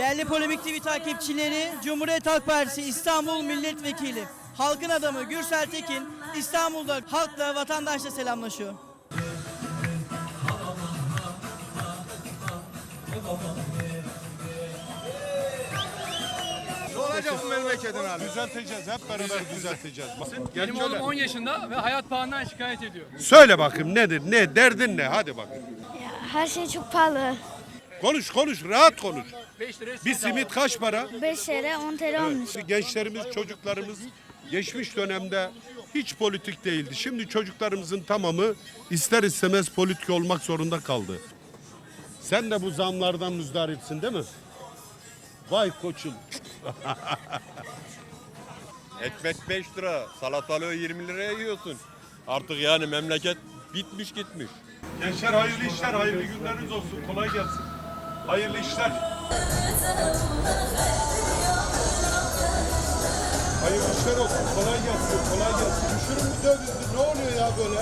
Değerli Polemik TV takipçileri, Cumhuriyet Halk Partisi İstanbul Milletvekili, halkın adamı Gürsel Tekin, İstanbul'da halkla, vatandaşla selamlaşıyor. Ne olacak bu memleketin hali? Düzelteceğiz. Hep beraber düzelteceğiz. Benim oğlum 10 yaşında ve hayat pahalılığından şikayet ediyor. Söyle bakayım nedir? Ne? Derdin ne? Hadi bakayım. Her şey çok pahalı. Konuş konuş. Rahat konuş. 5 liraya Bir simit kaç para? 5 lira 10 TL olmuş. Gençlerimiz, çocuklarımız geçmiş dönemde hiç politik değildi. Şimdi çocuklarımızın tamamı ister istemez politik olmak zorunda kaldı. Sen de bu zamlardan müzdaripsin değil mi? Vay koçum. Ekmek 5 lira, salatalığı 20 liraya yiyorsun. Artık yani memleket bitmiş gitmiş. Gençler hayırlı işler, hayırlı günleriniz olsun. Kolay gelsin. Hayırlı işler. Hayırlı işler olsun. Kolay gelsin. Kolay gelsin. Düşürün bu dövizi. Ne oluyor ya böyle?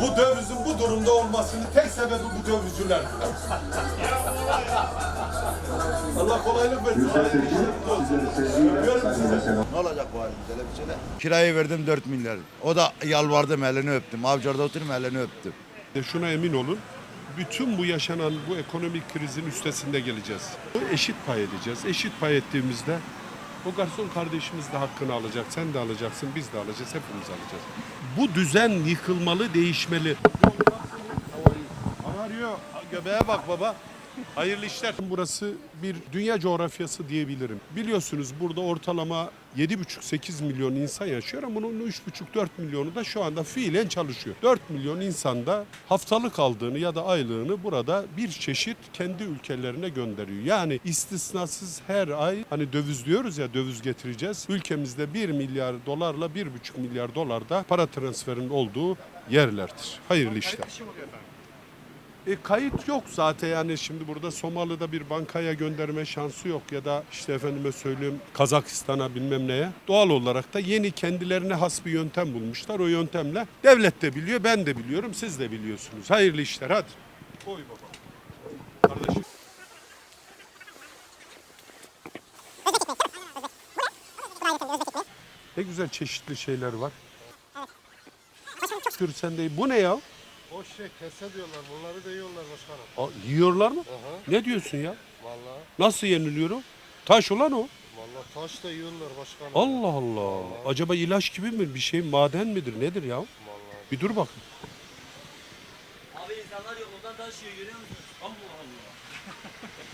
Bu dövizin bu durumda olmasının tek sebebi bu dövizciler. Allah kolaylık versin. Öpüyorum sizi. Ne olacak bu halimiz öyle bir? Kirayı verdim 4 milyar. O da yalvardım elini öptüm. Avcılarda oturup elini öptüm. De şuna emin olun. Bütün bu yaşanan bu ekonomik krizin üstesinde geleceğiz. Eşit pay edeceğiz. Eşit pay ettiğimizde o garson kardeşimiz de hakkını alacak. Sen de alacaksın, biz de alacağız, hepimiz alacağız. Bu düzen yıkılmalı, değişmeli. Arıyor. Göbeğe bak baba. Hayırlı işler. Burası bir dünya coğrafyası diyebilirim. Biliyorsunuz burada ortalama 7,5-8 milyon insan yaşıyor ama bunun 3,5-4 milyonu da şu anda fiilen çalışıyor. 4 milyon insan da haftalık aldığını ya da aylığını burada bir çeşit kendi ülkelerine gönderiyor. Yani istisnasız her ay hani döviz diyoruz ya döviz getireceğiz. Ülkemizde 1 milyar dolarla 1,5 milyar dolar da para transferinin olduğu yerlerdir. Hayırlı işler. E, kayıt yok zaten yani şimdi burada Somalı'da bir bankaya gönderme şansı yok ya da işte efendime söyleyeyim Kazakistan'a bilmem neye. Doğal olarak da yeni kendilerine has bir yöntem bulmuşlar. O yöntemle devlet de biliyor, ben de biliyorum, siz de biliyorsunuz. Hayırlı işler hadi. Koy baba. Kardeşim. Ne güzel çeşitli şeyler var. Dur sen de bu ne ya? O şey kese diyorlar. Bunları da yiyorlar başkanım. Aa, yiyorlar mı? Aha. Ne diyorsun ya? Vallahi. Nasıl yeniliyor o? Taş olan o. Vallahi taş da yiyorlar başkanım. Allah Allah. Acaba ilaç gibi mi? Bir şey maden midir? Nedir ya? Vallahi. Bir dur bakın. Abi insanlar yolundan taşıyor görüyor musun? Allah Allah.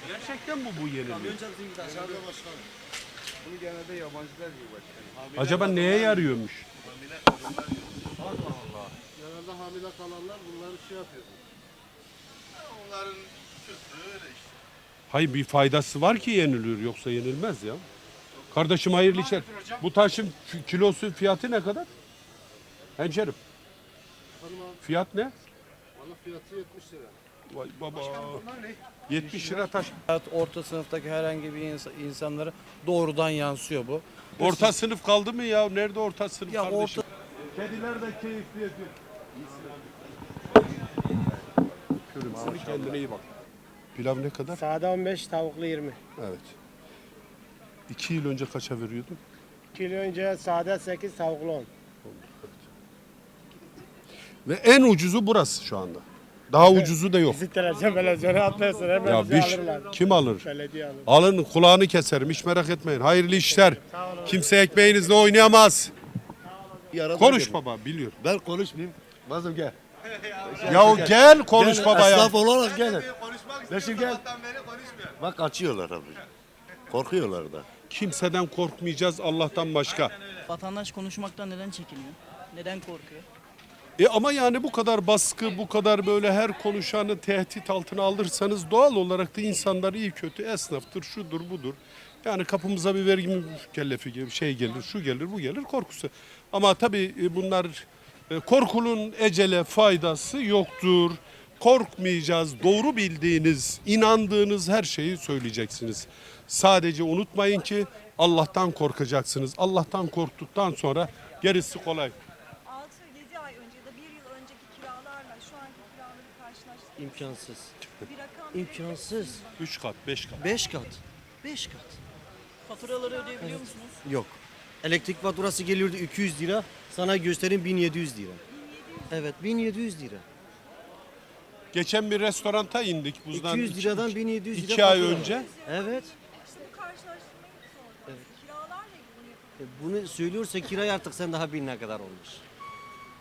Gerçekten mi bu yeniliyor? çalışın git aşağıda. Genelde başkanım. Bunu genelde yabancılar yiyor başkanım. Acaba neye yarıyormuş? Genelde hamile kalanlar bunları şey yapıyor. Onların kültürü öyle işte. Hayır bir faydası var ki yeniliyor yoksa yenilmez ya. Kardeşim hayırlı işler. Bu taşın ki- kilosu fiyatı ne kadar? Hemşerim. Fiyat ne? Valla fiyatı 70 lira. Vay baba. 70 lira taş. orta sınıftaki herhangi bir ins- insanlara doğrudan yansıyor bu. Orta sınıf kaldı mı ya? Nerede orta sınıf Ya kardeşim? Kediler de keyifli ediyor. Körüm seni kendine iyi bak. Pilav ne kadar? Sade 15, tavuklu 20. Evet. İki yıl önce kaça veriyordun? Kilo önce sade 8, tavuklu 10. Ve en ucuzu burası şu anda. Daha ucuzu da yok. Bizi televizyon televizyona atmasın hemen Ya bizi bir alırlar. kim alır? Belediye alır. Alın kulağını keserim hiç merak etmeyin. Hayırlı işler. Kimse ekmeğinizle oynayamaz. Konuş baba biliyor. Ben konuşmayayım. Mazlum gel. Ya gel konuş baba ya. Esnaf olarak gelin. Konuşmak Beşir gel. sabahtan beri konuşmuyor. Bak kaçıyorlar abi. Korkuyorlar da. Kimseden korkmayacağız Allah'tan başka. Vatandaş konuşmaktan neden çekiniyor? Neden korkuyor? E ama yani bu kadar baskı, bu kadar böyle her konuşanı tehdit altına alırsanız doğal olarak da insanlar iyi kötü esnaftır, şudur budur. Yani kapımıza bir vergi mükellefi gibi şey gelir, şu gelir, bu gelir korkusu. Ama tabii e, bunlar e, korkunun ecele faydası yoktur. Korkmayacağız. Doğru bildiğiniz, inandığınız her şeyi söyleyeceksiniz. Sadece unutmayın ki Allah'tan korkacaksınız. Allah'tan korktuktan sonra gerisi kolay. 6-7 ay önce ya da 1 yıl önceki kiralarla şu anki kiraları karşılaştırırsak İmkansız. İmkansız. 3 kat, 5 kat. 5 kat. 5 kat. Faturaları ödeyebiliyor musunuz? Yok. Elektrik faturası geliyordu 200 lira. Sana göstereyim 1700 lira. Evet 1700 lira. Geçen bir restoranta indik buzdan. 200 iki- liradan 1700 lira. iki ay fatura var. önce. Evet. E, Bunu söylüyorsa kirayı artık sen daha bil ne kadar olmuş.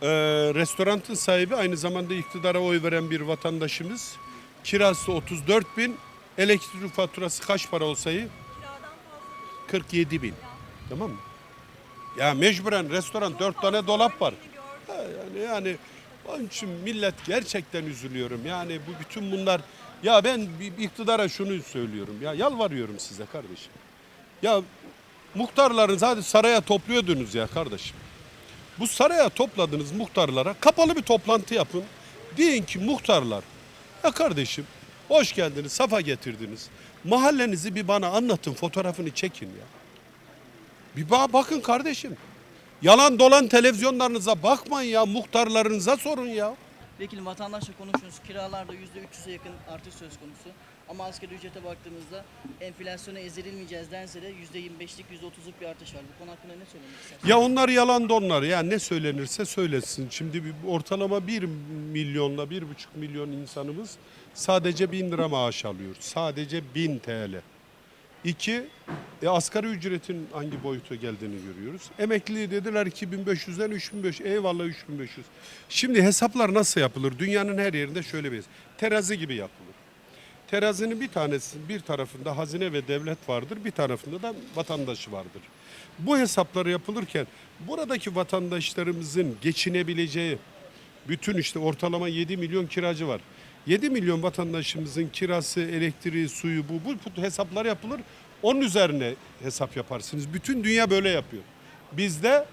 Ee, restoranın sahibi aynı zamanda iktidara oy veren bir vatandaşımız. Kirası 34 bin, elektrik faturası kaç para olsayı? 47 bin. Tamam mı? Ya mecburen restoran dört tane dolap var. Ha, Yani yani onun için millet gerçekten üzülüyorum. Yani bu bütün bunlar ya ben bir iktidara şunu söylüyorum ya yalvarıyorum size kardeşim. Ya muhtarların zaten saraya topluyordunuz ya kardeşim. Bu saraya topladığınız muhtarlara kapalı bir toplantı yapın. Deyin ki muhtarlar ya kardeşim hoş geldiniz, safa getirdiniz. Mahallenizi bir bana anlatın, fotoğrafını çekin ya. Bir ba- bakın kardeşim. Yalan dolan televizyonlarınıza bakmayın ya, muhtarlarınıza sorun ya. Vekilim vatandaşla konuşuyoruz. Kiralarda %300'e yakın artış söz konusu. Ama asgari ücrete baktığımızda enflasyona ezilmeyeceğiz dense de %25'lik %30'luk bir artış var. Bu konu hakkında ne söylemek istersiniz? Ya onlar yalan donlar. Ya ne söylenirse söylesin. Şimdi bir ortalama 1 milyonla 1,5 milyon insanımız sadece 1000 lira maaş alıyor. Sadece 1000 TL. İki, e, asgari ücretin hangi boyuta geldiğini görüyoruz. Emekli dediler 2500'den 3500. Eyvallah 3500. Şimdi hesaplar nasıl yapılır? Dünyanın her yerinde şöyle bir terazi gibi yapılır. Terazinin bir tanesi bir tarafında hazine ve devlet vardır, bir tarafında da vatandaşı vardır. Bu hesapları yapılırken buradaki vatandaşlarımızın geçinebileceği bütün işte ortalama 7 milyon kiracı var. 7 milyon vatandaşımızın kirası, elektriği, suyu bu, bu, hesaplar yapılır. Onun üzerine hesap yaparsınız. Bütün dünya böyle yapıyor. Bizde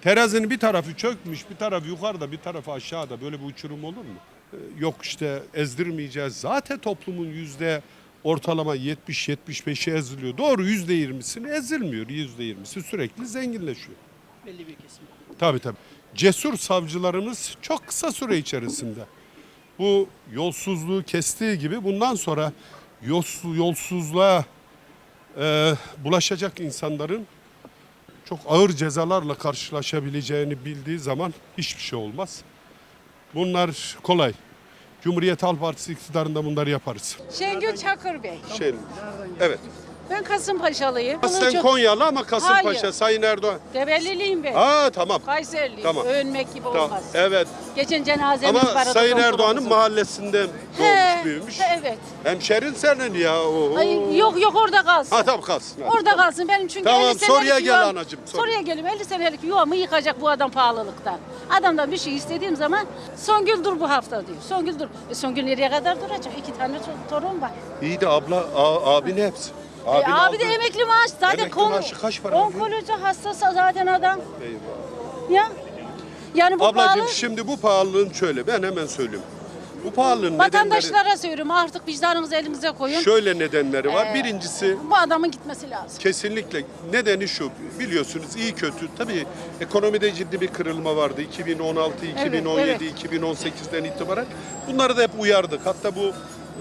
terazinin bir tarafı çökmüş, bir tarafı yukarıda, bir tarafı aşağıda. Böyle bir uçurum olur mu? Ee, Yok işte ezdirmeyeceğiz. Zaten toplumun yüzde ortalama 70-75'i eziliyor. Doğru yüzde 20'sini ezilmiyor. Yüzde 20'si sürekli zenginleşiyor. Belli bir kesim. Tabii tabii. Cesur savcılarımız çok kısa süre içerisinde bu yolsuzluğu kestiği gibi bundan sonra yolsu- yolsuzluğa e, bulaşacak insanların çok ağır cezalarla karşılaşabileceğini bildiği zaman hiçbir şey olmaz. Bunlar kolay. Cumhuriyet Halk Partisi iktidarında bunları yaparız. Şengül Çakır Bey. Şey, evet. Ben Kasımpaşalıyım. Sen Bulucu- Konyalı ama Kasımpaşa, Hayır. Sayın Erdoğan. Develliliyim ben. Aa tamam. Kayserliyim. Tamam. Övünmek gibi Tamam. olmaz. Evet. Geçen cenazemiz Ama vardı. Sayın. Erdoğan'ın mahallesinde He, doğmuş büyümüş. he, Evet. Hemşerin senin ya. Oo. Ay, yok yok orada kalsın. Ha tamam kalsın. hadi. Orada kalsın benim çünkü Tamam, 50 senelik soruya gel yuvam- anacığım, sor. Soruya gelim 50 senelik yuvamı yıkacak bu adam pahalılıktan. Adamdan bir şey istediğim zaman Songül dur bu hafta diyor. Songül dur. E, Songül nereye kadar duracak? İki tane to- torun var. İyi de abla, a, abin hepsi. E, Abin abi de aldı. emekli maaş. Zaten Emekli maaşı kaç para alıyor? Onkoloji hastası zaten adam. Eyvah. Ya. Yani bu Ablacığım pahalı. şimdi bu pahalılığın şöyle ben hemen söyleyeyim. Bu pahalılığın nedenleri Vatandaşlara söylüyorum artık vicdanınızı elimize koyun. şöyle nedenleri var. Ee, Birincisi Bu adamın gitmesi lazım. kesinlikle nedeni şu biliyorsunuz iyi kötü tabii ekonomide ciddi bir kırılma vardı 2016 2017 2018'den itibaren bunları da hep uyardık hatta bu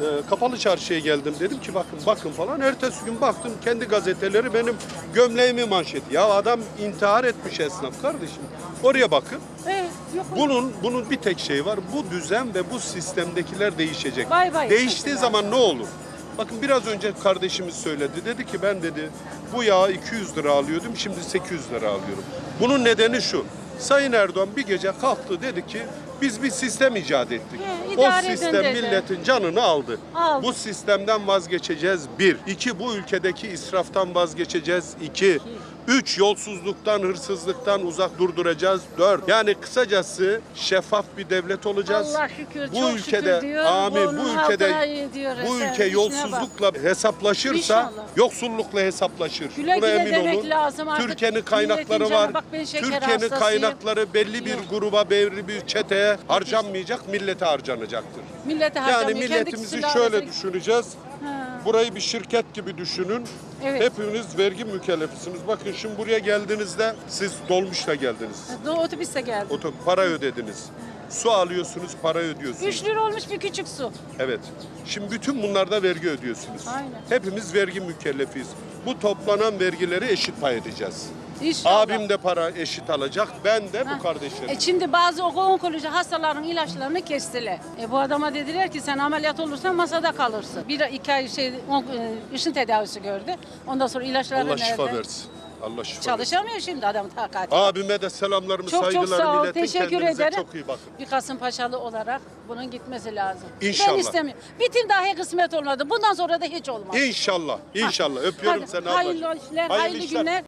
e, kapalı çarşıya geldim. Dedim ki bakın bakın falan. Ertesi gün baktım kendi gazeteleri benim gömleğimi manşeti ya adam intihar etmiş esnaf kardeşim. Oraya bakın. Evet, yok. Bunun bunun bir tek şeyi var. Bu düzen ve bu sistemdekiler değişecek. Bay bay. Değiştiği mesela. zaman ne olur? Bakın biraz önce kardeşimiz söyledi. Dedi ki ben dedi bu yağı 200 lira alıyordum şimdi 800 lira alıyorum. Bunun nedeni şu. Sayın Erdoğan bir gece kalktı dedi ki biz bir sistem icat ettik. O idare edin sistem dedi. milletin canını aldı. Aldı. Bu sistemden vazgeçeceğiz bir. İki bu ülkedeki israftan vazgeçeceğiz. İki. Üç yolsuzluktan, hırsızlıktan uzak durduracağız. Dört. Yani kısacası şeffaf bir devlet olacağız. Allah şükür, bu çok ülkede şükür diyor. amin bu ülkede bu ülke yolsuzlukla hesaplaşırsa İnşallah. yoksullukla hesaplaşır. Güle Buna güle emin demek olun. lazım artık. Türkiye'nin kaynakları Milletin var. canı- bak ben şeker Türkiye'nin hastasıyım. kaynakları belli bir gruba, belli bir çeteye harcanmayacak, millete harcanacaktır. Millete Yani harcamıyor. kendi milletimizi şöyle ailesi- düşüneceğiz. Burayı bir şirket gibi düşünün. Evet. Hepiniz vergi mükellefisiniz. Bakın şimdi buraya geldiğinizde siz dolmuşla geldiniz. Do- Otobüste geldi. Oto para ödediniz. Su alıyorsunuz, para ödüyorsunuz. 3 lira olmuş bir küçük su. Evet. Şimdi bütün bunlarda vergi ödüyorsunuz. Aynen. Hepimiz vergi mükellefiyiz. Bu toplanan vergileri eşit pay edeceğiz. İnşallah. Abim de para eşit alacak, ben de bu kardeşlerim. E şimdi bazı onkoloji hastaların ilaçlarını kestiler. E bu adama dediler ki sen ameliyat olursan masada kalırsın. Bir iki ay şey on, e, ışın tedavisi gördü. Ondan sonra ilaçları Allah şifa nerede? versin. Allah şifa versin. Çalışamıyor şimdi adam takati. Abime de selamlarımı, Çok çok saygılarımı sağ ol. iletin. Teşekkür Kendinize ederim. çok iyi bakın. Bir Kasımpaşalı olarak bunun gitmesi lazım. İnşallah. Ben istemiyorum. Bitim dahi kısmet olmadı. Bundan sonra da hiç olmaz. İnşallah, inşallah. Öpüyorum Hadi, seni ablacığım. Hayırlı işler, hayırlı, işler. günler.